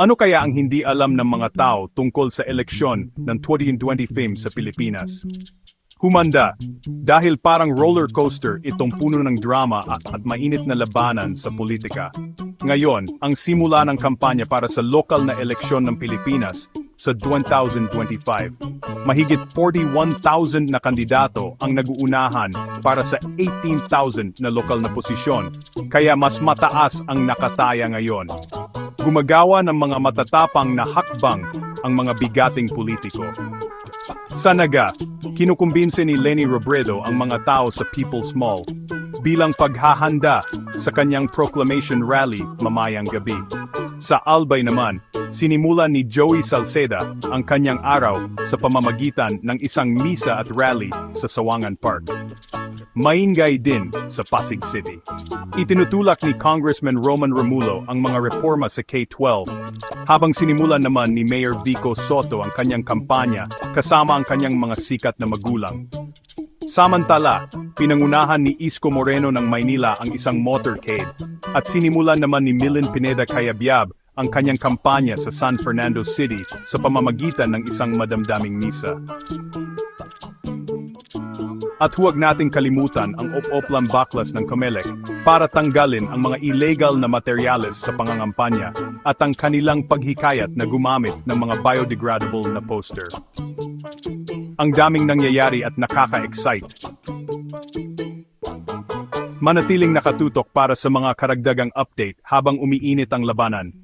Ano kaya ang hindi alam ng mga tao tungkol sa eleksyon ng 2020 fame sa Pilipinas? Humanda, dahil parang roller coaster itong puno ng drama at, at mainit na labanan sa politika. Ngayon, ang simula ng kampanya para sa lokal na eleksyon ng Pilipinas sa 2025. Mahigit 41,000 na kandidato ang naguunahan para sa 18,000 na lokal na posisyon, kaya mas mataas ang nakataya ngayon. Gumagawa ng mga matatapang na hakbang ang mga bigating politiko. Sa naga, kinukumbinse ni Lenny Robredo ang mga tao sa People's Mall bilang paghahanda sa kanyang proclamation rally mamayang gabi. Sa Albay naman, sinimulan ni Joey Salceda ang kanyang araw sa pamamagitan ng isang misa at rally sa Sawangan Park. Maingay din sa Pasig City. Itinutulak ni Congressman Roman Romulo ang mga reforma sa K-12, habang sinimulan naman ni Mayor Vico Soto ang kanyang kampanya kasama ang kanyang mga sikat na magulang. Samantala, pinangunahan ni Isko Moreno ng Maynila ang isang motorcade at sinimulan naman ni Millen Pineda Cayabyab ang kanyang kampanya sa San Fernando City sa pamamagitan ng isang madamdaming misa. At huwag nating kalimutan ang op-oplang baklas ng Comelec para tanggalin ang mga illegal na materyales sa pangangampanya at ang kanilang paghikayat na gumamit ng mga biodegradable na poster. Ang daming nangyayari at nakaka-excite. Manatiling nakatutok para sa mga karagdagang update habang umiinit ang labanan.